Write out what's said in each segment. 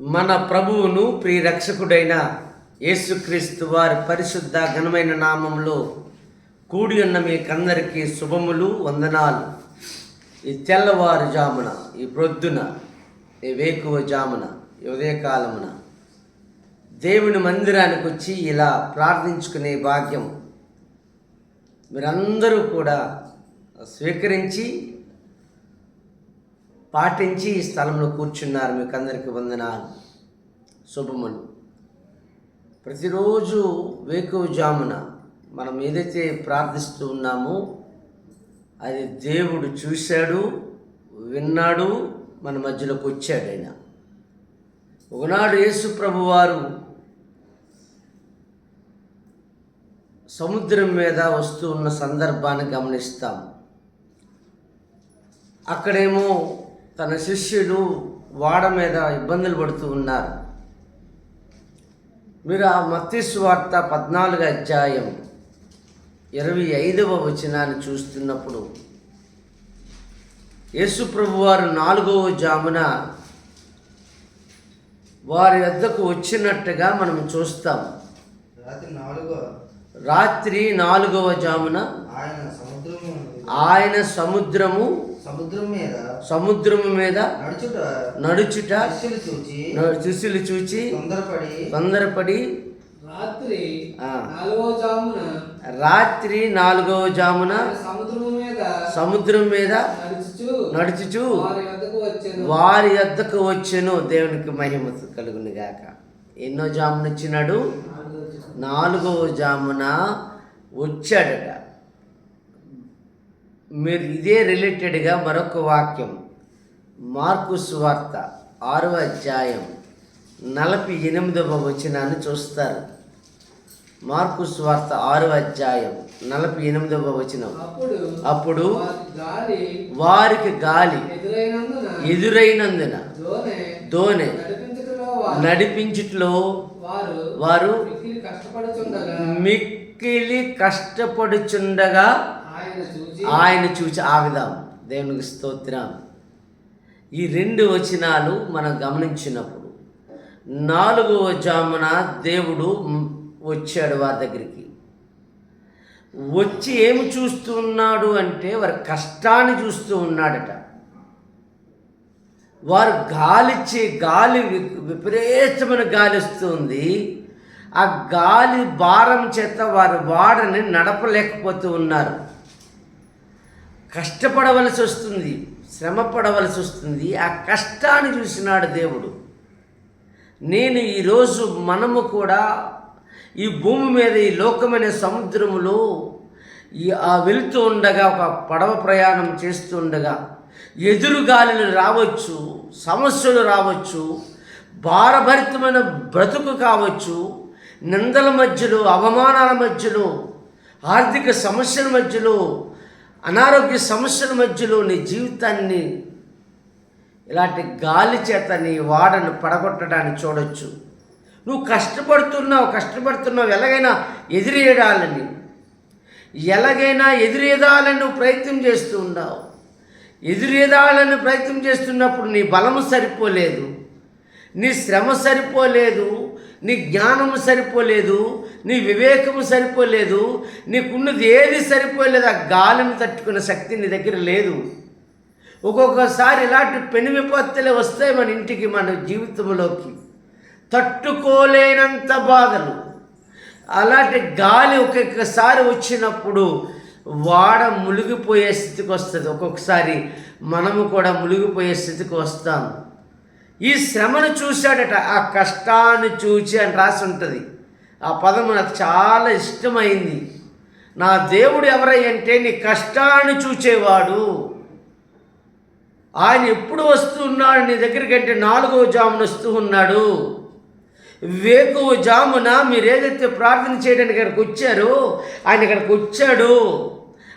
మన ప్రభువును ప్రియరక్షకుడైన యేసుక్రీస్తు వారి పరిశుద్ధ ఘనమైన నామంలో కూడి ఉన్న మీకందరికీ శుభములు వందనాలు. ఈ తెల్లవారుజామున ఈ ప్రొద్దున ఈ వేకువ జామున ఈ ఉదయకాలమున దేవుని మందిరానికి వచ్చి ఇలా ప్రార్థించుకునే భాగ్యం మీరందరూ కూడా స్వీకరించి పాటించి ఈ స్థలంలో కూర్చున్నారు మీకు అందరికీ వందనాలు. శుభములు. ప్రతిరోజు వేకువజామున మనం ఏదైతే ప్రార్థిస్తూ ఉన్నామో అది దేవుడు చూశాడు విన్నాడు మన మధ్యలోకి వచ్చాడు ఆయన. ఒకనాడు యేసు ప్రభు వారు సముద్రం మీద వస్తూ ఉన్న సందర్భాన్ని గమనిస్తాం. అక్కడేమో తన శిష్యుడు వాడ మీద ఇబ్బందులు పడుతూ ఉన్నారు. మీరు ఆ మత్తీసు వార్త పద్నాలుగు అధ్యాయం ఇరవై ఐదవ వచనాన్ని చూస్తున్నప్పుడు యేసు ప్రభు వారు నాలుగవ జామున వారి వద్దకు వచ్చినట్టుగా మనం చూస్తాం. రాత్రి నాలుగో రాత్రి నాలుగవ జామున ఆయన సముద్రము సముద్రం మీద సముద్రము మీద నడుచుట నడుచుట చూచి శిష్యులు చూచి తొందరపడి తొందరపడి రాత్రి ఆ, నాలుగో జామున రాత్రి నాలుగవ జామున ఆయన సముద్రము మీద సముద్రం మీద నడుచుచు వారి వద్దకు వచ్చాను. వారి యొద్దకు వచ్చెను. దేవునికి మహిమ కలుగును గాక. ఎన్నో జామున. వచ్చినాడు నాలుగవ జామున వచ్చాడట. మీరు ఇదే రిలేటెడ్గా మరొక వాక్యం. మార్కు సువార్త ఆరో అధ్యాయం నలభై ఎనిమిదవ వచనాన్ని చూస్తారు. మార్కు సువార్త ఆరో అధ్యాయం నలభై ఎనిమిదవ వచనం. అప్పుడు వారికి గాలి ఎదురైనందున దోనె నడిపించటలో వారు మిక్కిలి కష్టపడుచుండగా ఆయన చూచి ఆవిదాం ఆగుదాం. దేవునికి స్తోత్రం. ఈ రెండు వచనాలు మనం గమనించినప్పుడు నాలుగవ జామున దేవుడు వచ్చాడు వారి దగ్గరికి. వచ్చి ఏమి చూస్తూ ఉన్నాడు అంటే వారి కష్టాన్ని చూస్తూ ఉన్నాడట. వారు గాలిచ్చే గాలి విపరీతమైన గాలి వస్తుంది. ఆ గాలి భారం చేత వారి వాడని నడపలేకపోతూ ఉన్నారు. కష్టపడవలసి వస్తుంది శ్రమ పడవలసి వస్తుంది. ఆ కష్టాన్ని చూసినాడు దేవుడు. నేను ఈరోజు మనము కూడా ఈ భూమి మీద ఈ లోకమైన సముద్రములో ఈ ఆ వెళుతూ ఉండగా ఒక పడవ ప్రయాణం చేస్తూ ఉండగా ఎదురు రావచ్చు సమస్యలు రావచ్చు భారభరితమైన బ్రతుకు కావచ్చు నిందల మధ్యలో అవమానాల మధ్యలో ఆర్థిక సమస్యల మధ్యలో అనారోగ్య సమస్యల మధ్యలో నీ జీవితాన్ని ఇలాంటి గాలి చేత నీ వాడను పడగొట్టడాన్ని చూడొచ్చు. నువ్వు కష్టపడుతున్నావు కష్టపడుతున్నావు ఎలాగైనా ఎదురేయడాలని ఎలాగైనా ఎదురేదాలని నువ్వు ప్రయత్నం చేస్తూ ఉన్నావు. ఎదురేదాలని ప్రయత్నం చేస్తున్నప్పుడు నీ బలము సరిపోలేదు. నీ శ్రమ సరిపోలేదు. నీ జ్ఞానము సరిపోలేదు నీ వివేకము సరిపోలేదు నీకున్నది ఏది సరిపోలేదు ఆ గాలిని తట్టుకునే శక్తి నీ దగ్గర లేదు. ఒక్కొక్కసారి ఇలాంటి పెను విపత్తులే వస్తాయి మన ఇంటికి మన జీవితంలోకి తట్టుకోలేనంత బాధలు. అలాంటి గాలి ఒక్కొక్కసారి వచ్చినప్పుడు వాడ మునిగిపోయే స్థితికి వస్తుంది. ఒక్కొక్కసారి మనము కూడా మునిగిపోయే స్థితికి వస్తాము ఈ శ్రమను చూశాడట ఆ కష్టాన్ని చూచి అని రాసి ఉంటుంది ఆ పదం నాకు చాలా ఇష్టమైంది. నా దేవుడు ఎవరై అంటే నీ కష్టాన్ని చూచేవాడు. ఆయన ఎప్పుడు వస్తూ ఉన్నాడు నీ దగ్గరికి అంటే నాలుగవ జామున వస్తూ ఉన్నాడు. వేకువ జామున మీరు ఏదైతే ప్రార్థన చేయడానికి ఇక్కడికి వచ్చారో ఆయన ఇక్కడికి వచ్చాడు.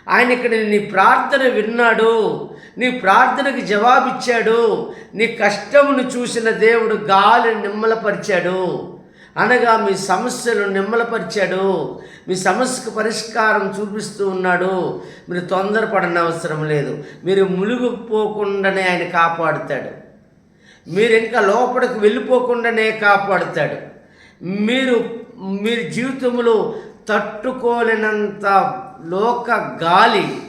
ఆయన ఇక్కడ నీ ప్రార్థన విన్నాడు నీ ప్రార్థనకి జవాబిచ్చాడు నీ కష్టమును చూసిన దేవుడు గాలిని నిమ్మలపరిచాడు. అనగా మీ సమస్యలు నిమ్మలపరిచాడు మీ సమస్యకు పరిష్కారం చూపిస్తూ ఉన్నాడు. మీరు తొందరపడని అవసరం లేదు. మీరు మునిగిపోకుండానే ఆయన కాపాడుతాడు. మీరు ఇంకా లోపలికి వెళ్ళిపోకుండానే కాపాడుతాడు. మీరు మీ జీవితంలో తట్టుకోలేనంత లోక గాలి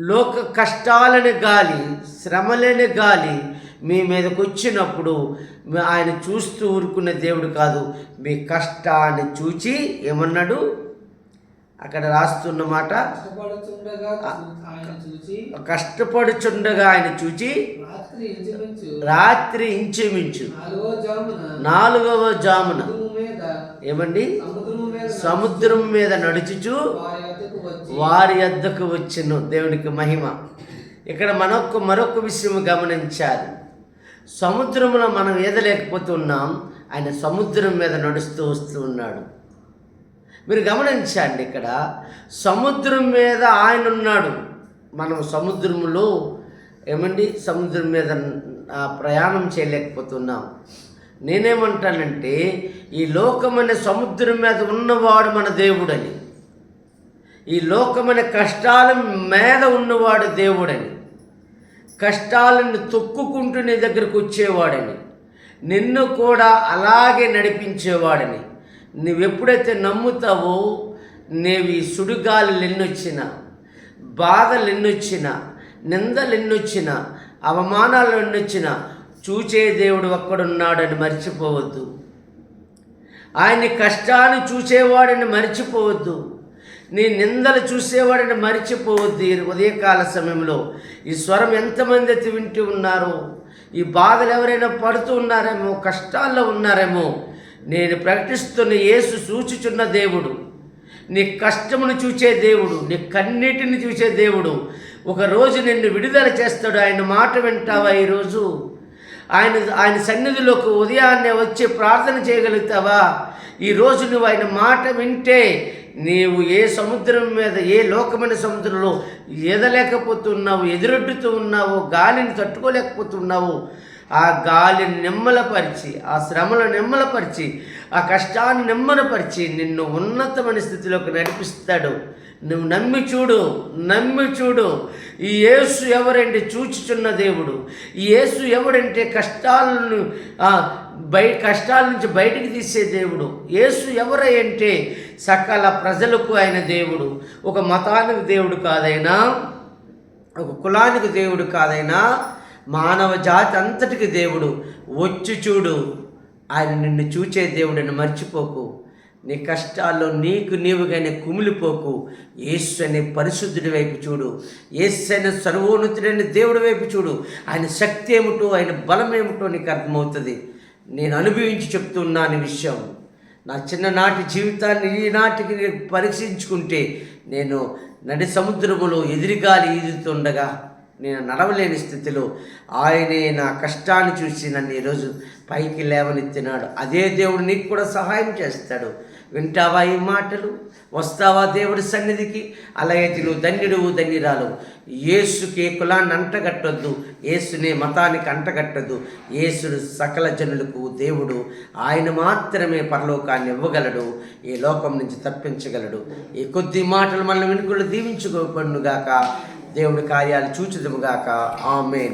లోక కష్టాలని గాలి శ్రమలేని గాలి మీ మీదకి వచ్చినప్పుడు ఆయన చూస్తూ ఊరుకునే దేవుడు కాదు. మీ కష్టాన్ని చూచి ఏమన్నాడు? అక్కడ రాస్తున్న మాట కష్టపడుచుండగా ఆయన చూచి రాత్రి ఇంచుమించు నాలుగవ జామున. ఏమండి? సముద్రము మీద సముద్రం మీద నడుచుచు వారి వద్దకు వచ్చెను. దేవునికి మహిమ. ఇక్కడ మనొక్క మరొక విషయం గమనించాలి. సముద్రంలో మనం ఈదలేకపోతున్నాం ఆయన సముద్రం మీద నడుస్తూ వస్తూ ఉన్నాడు. మీరు గమనించండి ఇక్కడ సముద్రం మీద ఆయన ఉన్నాడు. మనం సముద్రంలో ఏమండి? సముద్రం మీద ప్రయాణం చేయలేకపోతున్నాం. నేనేమంటానంటే ఈ లోకమనే సముద్రం మీద ఉన్నవాడు మన దేవుడని. ఈ లోకమైన కష్టాల మీద ఉన్నవాడు దేవుడని. కష్టాలను తొక్కుకుంటూ నీ దగ్గరకు వచ్చేవాడని. నిన్ను కూడా అలాగే నడిపించేవాడని. నువ్వెప్పుడైతే నమ్ముతావో నీవు ఈ సుడిగాలు ఎన్నొచ్చినా బాధలు ఎన్నొచ్చినా నిందలు ఎన్నొచ్చినా అవమానాలు ఎన్నొచ్చినా చూచే దేవుడు ఒక్కడున్నాడని మర్చిపోవద్దు. ఆయన్ని కష్టాన్ని చూసేవాడని మర్చిపోవద్దు. నీ నిందలు చూసేవాడని మర్చిపోవద్దు. ఈ ఉదయకాల సమయంలో ఈ స్వరం ఎంతమంది అయితే వింటూ ఉన్నారో ఈ బాధలు ఎవరైనా పడుతూ ఉన్నారేమో కష్టాల్లో ఉన్నారేమో నేను ప్రకటిస్తున్న యేసు సూచిచున్న దేవుడు నీ కష్టమును చూచే దేవుడు నీ కన్నీటిని చూసే దేవుడు ఒకరోజు నిన్ను విడుదల చేస్తాడు. ఆయన మాట వింటావా ఈరోజు? ఆయన ఆయన సన్నిధిలోకి ఉదయాన్నే వచ్చి ప్రార్థన చేయగలుగుతావా? ఈరోజు నువ్వు ఆయన మాట వింటే నీవు ఏ సముద్రం మీద ఏ లోకమైన సముద్రంలో ఎదలేకపోతున్నావు ఎదురొడ్డుతూ ఉన్నావు గాలిని తట్టుకోలేకపోతున్నావు ఆ గాలిని నిమ్మలపరిచి ఆ శ్రమను నిమ్మలపరిచి ఆ కష్టాన్ని నిమ్మనపరిచి నిన్ను ఉన్నతమైన స్థితిలోకి నడిపిస్తాడు. నువ్వు నమ్మి చూడు నమ్మి చూడు. ఈ యేసు ఎవరంటే చూచుచున్న దేవుడు? ఈ యేసు ఎవడంటే కష్టాలను బయ కష్టాల నుంచి బయటికి తీసే దేవుడు? యేసు ఎవరంటే సకల ప్రజలకు ఆయన దేవుడు. ఒక మతానికి దేవుడు కాదైనా ఒక కులానికి దేవుడు కాదైనా మానవ జాతి అంతటికి దేవుడు. వచ్చి చూడు. ఆయన నిన్ను చూచే దేవుడని మర్చిపోకు. నీ కష్టాల్లో నీకు నీవుగానే కుమిలిపోకు. యేసు అనే పరిశుద్ధుడి వైపు చూడు. యేసు అనే సర్వోన్నతుడైన దేవుడి వైపు చూడు. ఆయన శక్తి ఏమిటో ఆయన బలం ఏమిటో నీకు అర్థమవుతుంది. నేను అనుభవించి చెప్తున్నాను విషయం. నా చిన్ననాటి జీవితాన్ని ఈనాటికి పరీక్షించుకుంటే నేను నడి సముద్రములో ఎదురుగాలి ఈదుతుండగా నేను నడవలేని స్థితిలో ఆయనే నా కష్టాన్ని చూసి నన్ను ఈరోజు పైకి లేవనెత్తినాడు. అదే దేవుడు నీకు కూడా సహాయం చేస్తాడు. వింటావా ఈ మాటలు? వస్తావా దేవుడి సన్నిధికి? అలాగైతే నువ్వు ధన్యుడు ధన్యురాలు. యేసుకి ఏ కులాన్ని అంటగట్టొద్దు. ఏసునే మతానికి అంటగట్టద్దు. ఏసుడు సకల జనులకు దేవుడు. ఆయన మాత్రమే పరలోకాన్ని ఇవ్వగలడు. ఈ లోకం నుంచి తప్పించగలడు. ఈ కొద్ది మాటలు మనల్ని వెనుకలు దీవించుకోబడునుగాక దేవుని కార్యాలు చూచుదుముగాక ఆమెన్.